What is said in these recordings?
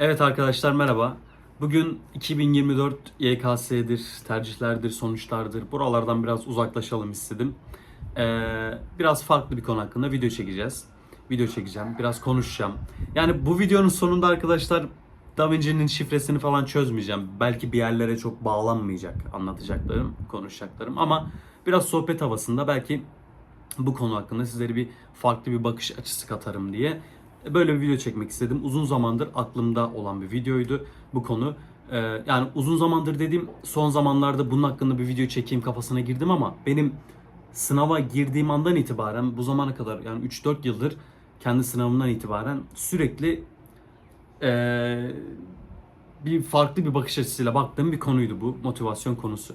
Evet arkadaşlar merhaba. Bugün 2024 YKS'dir, tercihlerdir, sonuçlardır. Buralardan biraz uzaklaşalım istedim. Ee, biraz farklı bir konu hakkında video çekeceğiz. Video çekeceğim, biraz konuşacağım. Yani bu videonun sonunda arkadaşlar Da Vinci'nin şifresini falan çözmeyeceğim. Belki bir yerlere çok bağlanmayacak anlatacaklarım, konuşacaklarım. Ama biraz sohbet havasında belki bu konu hakkında sizlere bir farklı bir bakış açısı katarım diye böyle bir video çekmek istedim. Uzun zamandır aklımda olan bir videoydu bu konu. Ee, yani uzun zamandır dediğim son zamanlarda bunun hakkında bir video çekeyim kafasına girdim ama benim sınava girdiğim andan itibaren bu zamana kadar yani 3-4 yıldır kendi sınavımdan itibaren sürekli ee, bir farklı bir bakış açısıyla baktığım bir konuydu bu motivasyon konusu.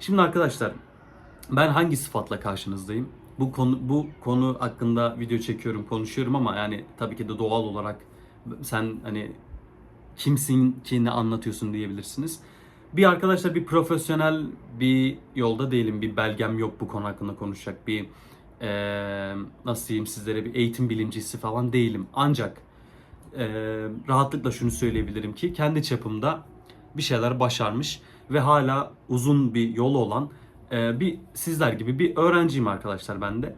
Şimdi arkadaşlar ben hangi sıfatla karşınızdayım? Bu konu bu konu hakkında video çekiyorum, konuşuyorum ama yani tabii ki de doğal olarak sen hani kimsin ki ne anlatıyorsun diyebilirsiniz. Bir arkadaşlar bir profesyonel bir yolda değilim. Bir belgem yok bu konu hakkında konuşacak. Bir eee, nasıl diyeyim sizlere bir eğitim bilimcisi falan değilim. Ancak eee, rahatlıkla şunu söyleyebilirim ki kendi çapımda bir şeyler başarmış ve hala uzun bir yolu olan ee, bir sizler gibi bir öğrenciyim arkadaşlar ben de.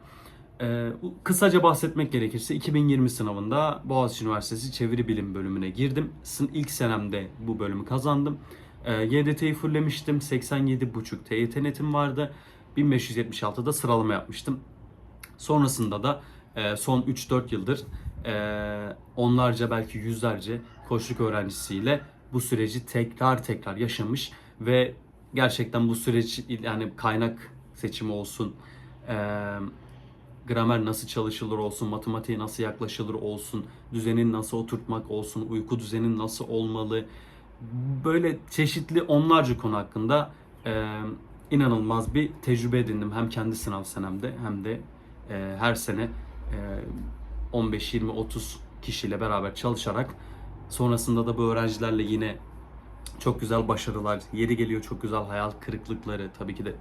Ee, kısaca bahsetmek gerekirse 2020 sınavında Boğaziçi Üniversitesi Çeviri Bilim bölümüne girdim. Sın ilk senemde bu bölümü kazandım. Ee, YDT'yi fullemiştim. 87,5 TYT netim vardı. 1576'da sıralama yapmıştım. Sonrasında da e, son 3-4 yıldır e, onlarca belki yüzlerce koçluk öğrencisiyle bu süreci tekrar tekrar yaşamış ve gerçekten bu süreç yani kaynak seçimi olsun, e, gramer nasıl çalışılır olsun, matematiğe nasıl yaklaşılır olsun, düzenin nasıl oturtmak olsun, uyku düzenin nasıl olmalı, böyle çeşitli onlarca konu hakkında e, inanılmaz bir tecrübe edindim. Hem kendi sınav senemde hem de e, her sene e, 15, 20, 30 kişiyle beraber çalışarak sonrasında da bu öğrencilerle yine çok güzel başarılar, yeri geliyor çok güzel hayal kırıklıkları. Tabii ki de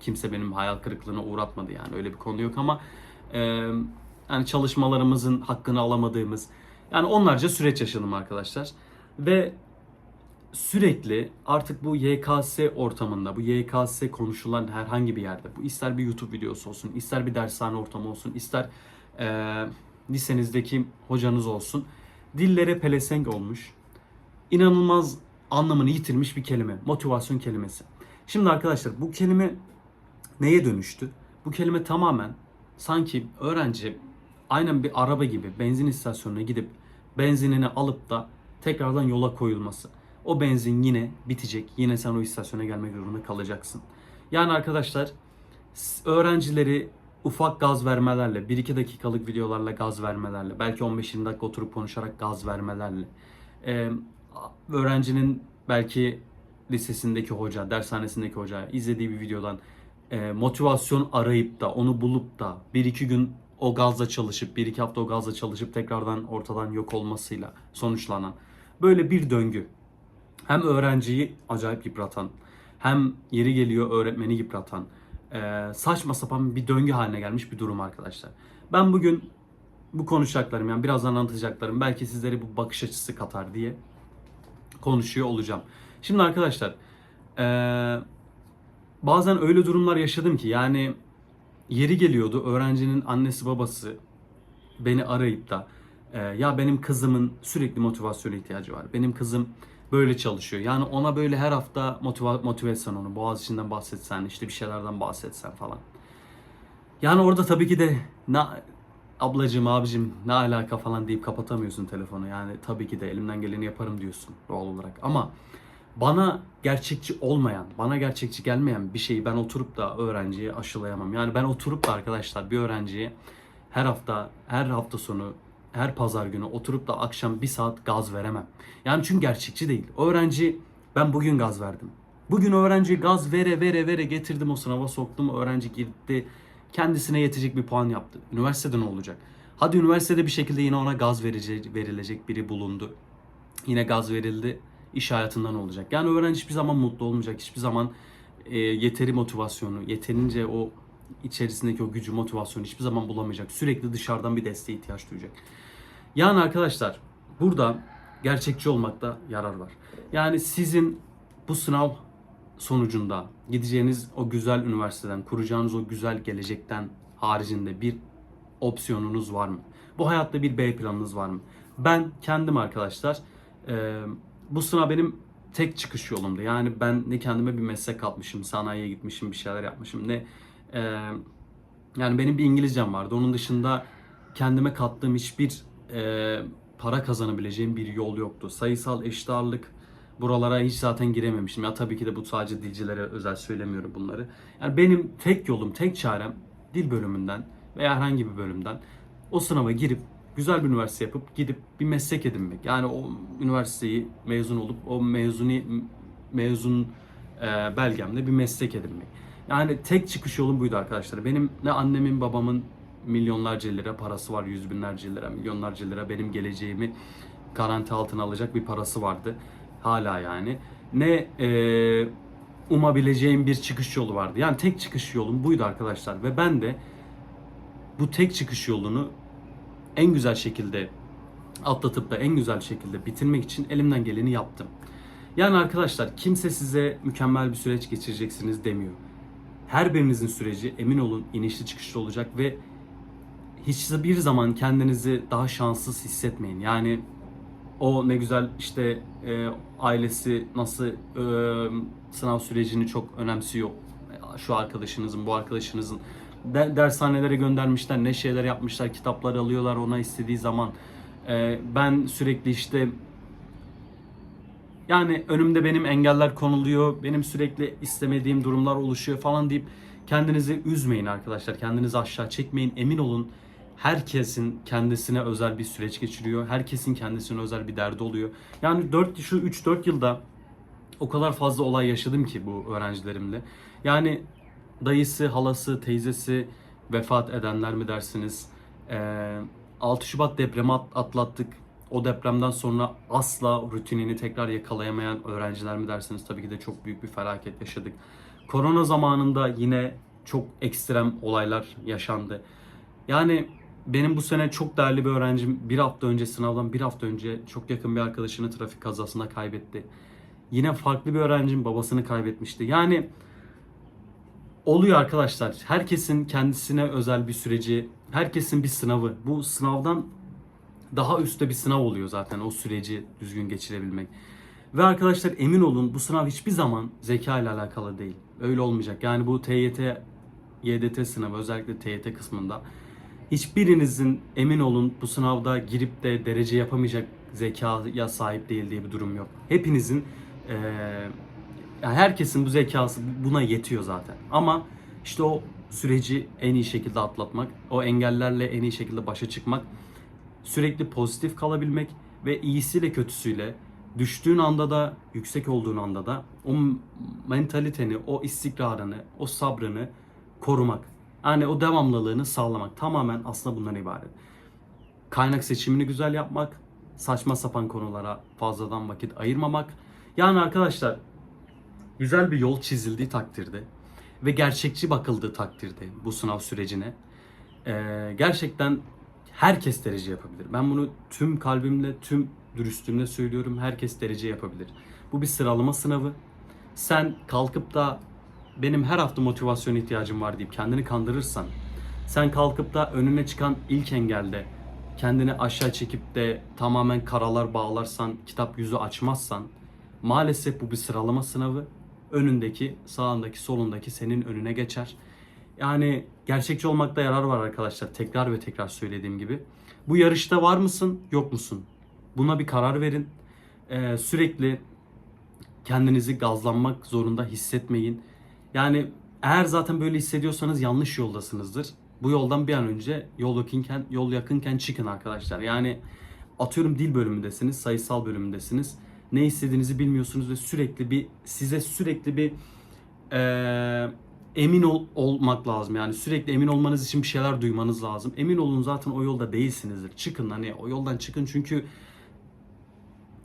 kimse benim hayal kırıklığına uğratmadı yani. Öyle bir konu yok ama e, yani çalışmalarımızın hakkını alamadığımız yani onlarca süreç yaşadım arkadaşlar. Ve sürekli artık bu YKS ortamında, bu YKS konuşulan herhangi bir yerde, bu ister bir YouTube videosu olsun, ister bir dershane ortamı olsun, ister e, lisenizdeki hocanız olsun, dillere pelesenk olmuş, inanılmaz anlamını yitirmiş bir kelime. Motivasyon kelimesi. Şimdi arkadaşlar bu kelime neye dönüştü? Bu kelime tamamen sanki öğrenci aynen bir araba gibi benzin istasyonuna gidip benzinini alıp da tekrardan yola koyulması. O benzin yine bitecek. Yine sen o istasyona gelmek zorunda kalacaksın. Yani arkadaşlar öğrencileri ufak gaz vermelerle, 1-2 dakikalık videolarla gaz vermelerle, belki 15-20 dakika oturup konuşarak gaz vermelerle, öğrencinin belki lisesindeki hoca, dershanesindeki hoca izlediği bir videodan e, motivasyon arayıp da onu bulup da bir iki gün o gazla çalışıp bir iki hafta o gazla çalışıp tekrardan ortadan yok olmasıyla sonuçlanan böyle bir döngü. Hem öğrenciyi acayip yıpratan hem yeri geliyor öğretmeni yıpratan e, saçma sapan bir döngü haline gelmiş bir durum arkadaşlar. Ben bugün bu konuşacaklarım yani birazdan anlatacaklarım belki sizlere bu bakış açısı katar diye konuşuyor olacağım. Şimdi arkadaşlar eee, bazen öyle durumlar yaşadım ki yani yeri geliyordu öğrencinin annesi babası beni arayıp da eee, ya benim kızımın sürekli motivasyona ihtiyacı var. Benim kızım böyle çalışıyor. Yani ona böyle her hafta motiva motive etsen onu. Boğaziçi'nden bahsetsen, işte bir şeylerden bahsetsen falan. Yani orada tabii ki de na, ablacığım abicim ne alaka falan deyip kapatamıyorsun telefonu. Yani tabii ki de elimden geleni yaparım diyorsun doğal olarak. Ama bana gerçekçi olmayan, bana gerçekçi gelmeyen bir şeyi ben oturup da öğrenciye aşılayamam. Yani ben oturup da arkadaşlar bir öğrenciye her hafta, her hafta sonu, her pazar günü oturup da akşam bir saat gaz veremem. Yani çünkü gerçekçi değil. O öğrenci ben bugün gaz verdim. Bugün öğrenci gaz vere vere vere getirdim o sınava soktum. Öğrenci girdi kendisine yetecek bir puan yaptı. Üniversitede ne olacak? Hadi üniversitede bir şekilde yine ona gaz verilecek, verilecek biri bulundu. Yine gaz verildi. İş hayatından olacak. Yani öğrenci hiçbir zaman mutlu olmayacak. Hiçbir zaman e, yeteri motivasyonu, yeterince o içerisindeki o gücü, motivasyonu hiçbir zaman bulamayacak. Sürekli dışarıdan bir desteğe ihtiyaç duyacak. Yani arkadaşlar burada gerçekçi olmakta yarar var. Yani sizin bu sınav sonucunda gideceğiniz o güzel üniversiteden, kuracağınız o güzel gelecekten haricinde bir opsiyonunuz var mı? Bu hayatta bir B planınız var mı? Ben kendim arkadaşlar e, bu sınav benim tek çıkış yolumdu. Yani ben ne kendime bir meslek katmışım, sanayiye gitmişim, bir şeyler yapmışım ne e, yani benim bir İngilizcem vardı. Onun dışında kendime kattığım hiçbir e, para kazanabileceğim bir yol yoktu. Sayısal eşit ağırlık buralara hiç zaten girememiştim. Ya tabii ki de bu sadece dilcilere özel söylemiyorum bunları. Yani benim tek yolum, tek çarem dil bölümünden veya herhangi bir bölümden o sınava girip güzel bir üniversite yapıp gidip bir meslek edinmek. Yani o üniversiteyi mezun olup o mezuni mezun e, belgemle bir meslek edinmek. Yani tek çıkış yolum buydu arkadaşlar. Benim ne annemin babamın milyonlarca lira parası var, yüz binlerce lira, milyonlarca lira benim geleceğimi garanti altına alacak bir parası vardı. Hala yani. Ne e, umabileceğim bir çıkış yolu vardı. Yani tek çıkış yolum buydu arkadaşlar. Ve ben de bu tek çıkış yolunu en güzel şekilde atlatıp da en güzel şekilde bitirmek için elimden geleni yaptım. Yani arkadaşlar kimse size mükemmel bir süreç geçireceksiniz demiyor. Her birinizin süreci emin olun inişli çıkışlı olacak ve hiçbir zaman kendinizi daha şanssız hissetmeyin. Yani o ne güzel işte e, ailesi nasıl e, sınav sürecini çok önemsiyor. Şu arkadaşınızın, bu arkadaşınızın de, dershanelere göndermişler, ne şeyler yapmışlar, kitaplar alıyorlar ona istediği zaman. E, ben sürekli işte yani önümde benim engeller konuluyor, benim sürekli istemediğim durumlar oluşuyor falan deyip kendinizi üzmeyin arkadaşlar. Kendinizi aşağı çekmeyin. Emin olun herkesin kendisine özel bir süreç geçiriyor. Herkesin kendisine özel bir derdi oluyor. Yani 4 şu 3-4 yılda o kadar fazla olay yaşadım ki bu öğrencilerimle. Yani dayısı, halası, teyzesi vefat edenler mi dersiniz? Ee, 6 Şubat depremi at- atlattık. O depremden sonra asla rutinini tekrar yakalayamayan öğrenciler mi dersiniz? Tabii ki de çok büyük bir felaket yaşadık. Korona zamanında yine çok ekstrem olaylar yaşandı. Yani benim bu sene çok değerli bir öğrencim bir hafta önce sınavdan bir hafta önce çok yakın bir arkadaşını trafik kazasında kaybetti. Yine farklı bir öğrencim babasını kaybetmişti. Yani oluyor arkadaşlar. Herkesin kendisine özel bir süreci, herkesin bir sınavı. Bu sınavdan daha üstte bir sınav oluyor zaten o süreci düzgün geçirebilmek. Ve arkadaşlar emin olun bu sınav hiçbir zaman zeka ile alakalı değil. Öyle olmayacak. Yani bu TYT, YDT sınavı özellikle TYT kısmında hiçbirinizin emin olun bu sınavda girip de derece yapamayacak zekaya sahip değil diye bir durum yok. Hepinizin yani herkesin bu zekası buna yetiyor zaten. Ama işte o süreci en iyi şekilde atlatmak, o engellerle en iyi şekilde başa çıkmak, sürekli pozitif kalabilmek ve iyisiyle kötüsüyle düştüğün anda da yüksek olduğun anda da o mentaliteni, o istikrarını, o sabrını korumak. Yani o devamlılığını sağlamak tamamen aslında bundan ibaret. Kaynak seçimini güzel yapmak, saçma sapan konulara fazladan vakit ayırmamak. Yani arkadaşlar güzel bir yol çizildiği takdirde ve gerçekçi bakıldığı takdirde bu sınav sürecine eee, gerçekten herkes derece yapabilir. Ben bunu tüm kalbimle, tüm dürüstlüğümle söylüyorum. Herkes derece yapabilir. Bu bir sıralama sınavı. Sen kalkıp da benim her hafta motivasyon ihtiyacım var deyip kendini kandırırsan, sen kalkıp da önüne çıkan ilk engelde kendini aşağı çekip de tamamen karalar bağlarsan, kitap yüzü açmazsan, maalesef bu bir sıralama sınavı. Önündeki, sağındaki, solundaki senin önüne geçer. Yani gerçekçi olmakta yarar var arkadaşlar. Tekrar ve tekrar söylediğim gibi. Bu yarışta var mısın, yok musun? Buna bir karar verin. Ee, sürekli kendinizi gazlanmak zorunda hissetmeyin. Yani eğer zaten böyle hissediyorsanız yanlış yoldasınızdır. Bu yoldan bir an önce yol yakınken, yol yakınken çıkın arkadaşlar. Yani atıyorum dil bölümündesiniz, sayısal bölümündesiniz. Ne istediğinizi bilmiyorsunuz ve sürekli bir size sürekli bir eee, emin ol- olmak lazım. Yani sürekli emin olmanız için bir şeyler duymanız lazım. Emin olun zaten o yolda değilsinizdir. Çıkın hani o yoldan çıkın çünkü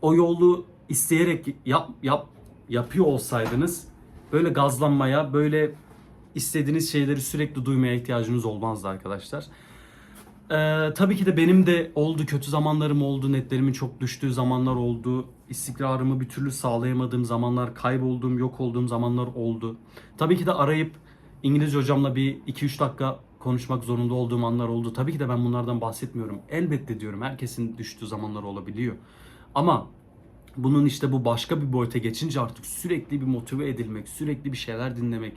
o yolu isteyerek yap, yap yapıyor olsaydınız böyle gazlanmaya, böyle istediğiniz şeyleri sürekli duymaya ihtiyacınız olmazdı arkadaşlar. Ee, tabii ki de benim de oldu kötü zamanlarım oldu, netlerimin çok düştüğü zamanlar oldu. İstikrarımı bir türlü sağlayamadığım zamanlar, kaybolduğum, yok olduğum zamanlar oldu. Tabii ki de arayıp İngilizce hocamla bir 2-3 dakika konuşmak zorunda olduğum anlar oldu. Tabii ki de ben bunlardan bahsetmiyorum. Elbette diyorum herkesin düştüğü zamanlar olabiliyor. Ama bunun işte bu başka bir boyuta geçince artık sürekli bir motive edilmek, sürekli bir şeyler dinlemek,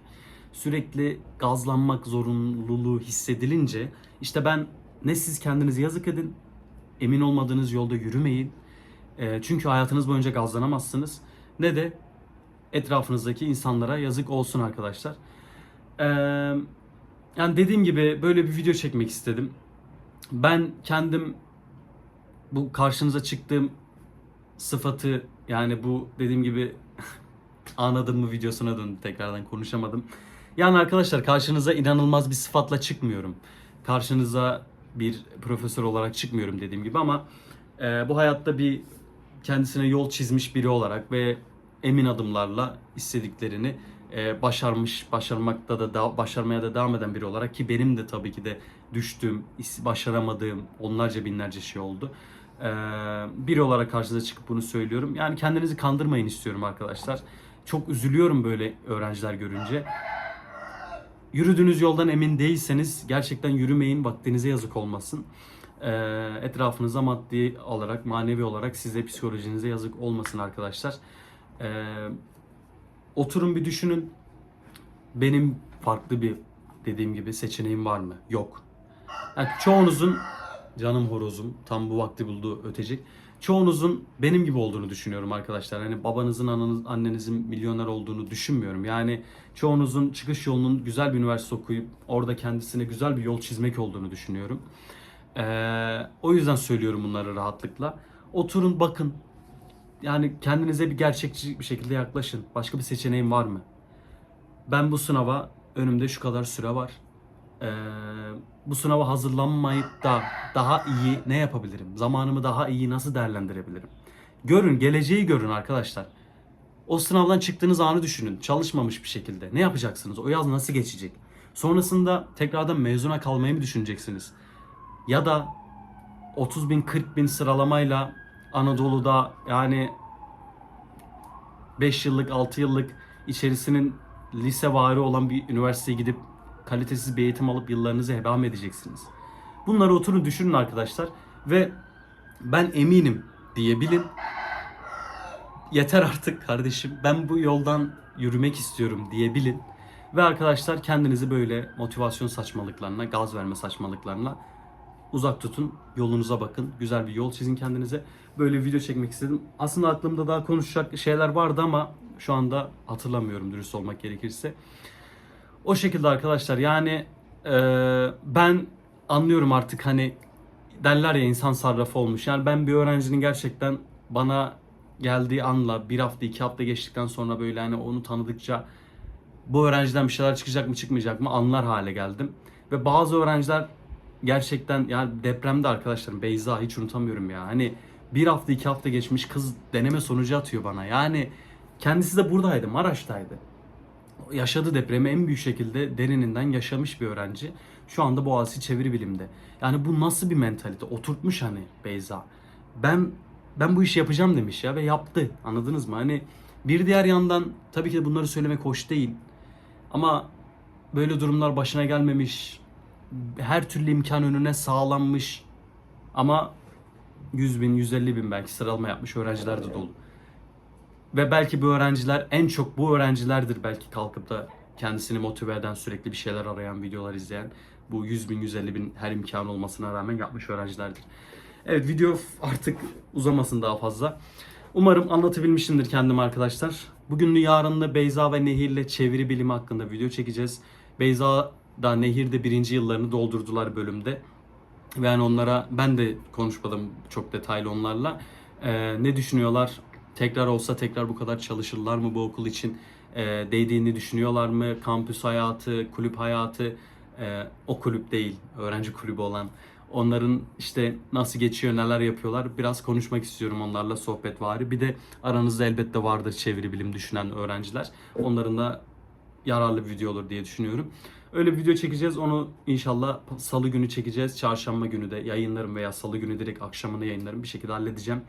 sürekli gazlanmak zorunluluğu hissedilince işte ben ne siz kendinizi yazık edin, emin olmadığınız yolda yürümeyin. E, çünkü hayatınız boyunca gazlanamazsınız. Ne de etrafınızdaki insanlara yazık olsun arkadaşlar. E, yani dediğim gibi böyle bir video çekmek istedim. Ben kendim bu karşınıza çıktığım sıfatı yani bu dediğim gibi anladım mı videosuna döndü tekrardan konuşamadım. Yani arkadaşlar karşınıza inanılmaz bir sıfatla çıkmıyorum. Karşınıza bir profesör olarak çıkmıyorum dediğim gibi ama e, bu hayatta bir kendisine yol çizmiş biri olarak ve emin adımlarla istediklerini e, başarmış, başarmakta da, da başarmaya da devam eden biri olarak ki benim de tabii ki de düştüğüm, başaramadığım onlarca binlerce şey oldu. E, biri olarak karşınıza çıkıp bunu söylüyorum. Yani kendinizi kandırmayın istiyorum arkadaşlar. Çok üzülüyorum böyle öğrenciler görünce. Yürüdüğünüz yoldan emin değilseniz gerçekten yürümeyin, vaktinize yazık olmasın. Ee, etrafınıza maddi olarak, manevi olarak size psikolojinize yazık olmasın arkadaşlar. Ee, oturun bir düşünün. Benim farklı bir dediğim gibi seçeneğim var mı? Yok. Yani çoğunuzun canım horozum tam bu vakti buldu ötecek. Çoğunuzun benim gibi olduğunu düşünüyorum arkadaşlar. Hani babanızın, ananız, annenizin milyoner olduğunu düşünmüyorum. Yani çoğunuzun çıkış yolunun güzel bir üniversite okuyup orada kendisine güzel bir yol çizmek olduğunu düşünüyorum. Ee, o yüzden söylüyorum bunları rahatlıkla. Oturun bakın. Yani kendinize bir gerçekçi bir şekilde yaklaşın. Başka bir seçeneğim var mı? Ben bu sınava önümde şu kadar süre var. Ee, bu sınava hazırlanmayıp da daha iyi ne yapabilirim? Zamanımı daha iyi nasıl değerlendirebilirim? Görün, geleceği görün arkadaşlar. O sınavdan çıktığınız anı düşünün. Çalışmamış bir şekilde. Ne yapacaksınız? O yaz nasıl geçecek? Sonrasında tekrardan mezuna kalmayı mı düşüneceksiniz? Ya da 30 bin 40 bin sıralamayla Anadolu'da yani 5 yıllık 6 yıllık içerisinin lise vari olan bir üniversiteye gidip kalitesiz bir eğitim alıp yıllarınızı heba mı edeceksiniz? Bunları oturun düşünün arkadaşlar ve ben eminim diyebilin. Yeter artık kardeşim ben bu yoldan yürümek istiyorum diyebilin. Ve arkadaşlar kendinizi böyle motivasyon saçmalıklarına, gaz verme saçmalıklarına uzak tutun. Yolunuza bakın. Güzel bir yol çizin kendinize. Böyle video çekmek istedim. Aslında aklımda daha konuşacak şeyler vardı ama şu anda hatırlamıyorum dürüst olmak gerekirse. O şekilde arkadaşlar yani e, ben anlıyorum artık hani derler ya insan sarrafı olmuş. Yani ben bir öğrencinin gerçekten bana geldiği anla bir hafta iki hafta geçtikten sonra böyle hani onu tanıdıkça bu öğrenciden bir şeyler çıkacak mı çıkmayacak mı anlar hale geldim. Ve bazı öğrenciler gerçekten yani depremde arkadaşlarım Beyza hiç unutamıyorum ya. Hani bir hafta iki hafta geçmiş kız deneme sonucu atıyor bana. Yani kendisi de buradaydı Maraş'taydı yaşadığı depremi en büyük şekilde derininden yaşamış bir öğrenci. Şu anda Boğaziçi Çeviri Bilim'de. Yani bu nasıl bir mentalite? Oturtmuş hani Beyza. Ben ben bu işi yapacağım demiş ya ve yaptı. Anladınız mı? Hani bir diğer yandan tabii ki de bunları söylemek hoş değil. Ama böyle durumlar başına gelmemiş. Her türlü imkan önüne sağlanmış. Ama 100 bin, 150 bin belki sıralama yapmış öğrenciler de dolu. Ve belki bu öğrenciler en çok bu öğrencilerdir belki kalkıp da kendisini motive eden sürekli bir şeyler arayan videolar izleyen bu 100 bin 150 bin her imkan olmasına rağmen yapmış öğrencilerdir. Evet video artık uzamasın daha fazla. Umarım anlatabilmişimdir kendim arkadaşlar. Bugünlü yarınlı Beyza ve Nehir'le çeviri bilimi hakkında video çekeceğiz. Beyza da Nehir de birinci yıllarını doldurdular bölümde. Yani onlara ben de konuşmadım çok detaylı onlarla. Ee, ne düşünüyorlar? Tekrar olsa tekrar bu kadar çalışırlar mı bu okul için? Ee, değdiğini düşünüyorlar mı? Kampüs hayatı, kulüp hayatı, e, o kulüp değil, öğrenci kulübü olan. Onların işte nasıl geçiyor, neler yapıyorlar biraz konuşmak istiyorum onlarla sohbet var. Bir de aranızda elbette vardır çeviri bilim düşünen öğrenciler. Onların da yararlı bir video olur diye düşünüyorum. Öyle bir video çekeceğiz. Onu inşallah salı günü çekeceğiz. Çarşamba günü de yayınlarım veya salı günü direkt akşamını yayınlarım. Bir şekilde halledeceğim.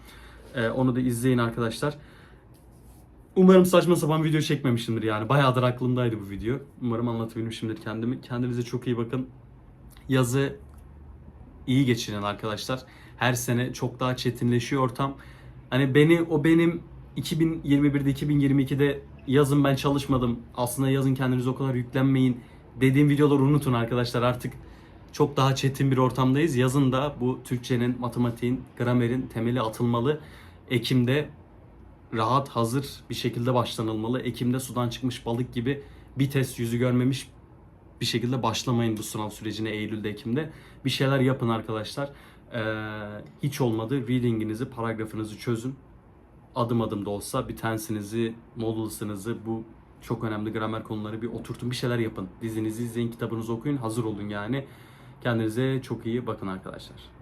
Ee, onu da izleyin arkadaşlar. Umarım saçma sapan video çekmemişimdir yani. Bayağıdır aklımdaydı bu video. Umarım anlatabilmişimdir kendimi. Kendinize çok iyi bakın. Yazı iyi geçirin arkadaşlar. Her sene çok daha çetinleşiyor ortam. Hani beni o benim 2021'de 2022'de yazın ben çalışmadım. Aslında yazın kendinize o kadar yüklenmeyin dediğim videoları unutun arkadaşlar. Artık çok daha çetin bir ortamdayız. Yazın da bu Türkçenin, matematiğin, gramerin temeli atılmalı. Ekim'de rahat, hazır bir şekilde başlanılmalı. Ekim'de sudan çıkmış balık gibi bir test yüzü görmemiş bir şekilde başlamayın bu sınav sürecine Eylül'de, Ekim'de. Bir şeyler yapın arkadaşlar. Ee, hiç olmadı reading'inizi, paragrafınızı çözün. Adım adım da olsa bir tensinizi, modulsınızı, bu çok önemli gramer konuları bir oturtun, bir şeyler yapın. Dizinizi izleyin, kitabınızı okuyun, hazır olun yani. Kendinize çok iyi bakın arkadaşlar.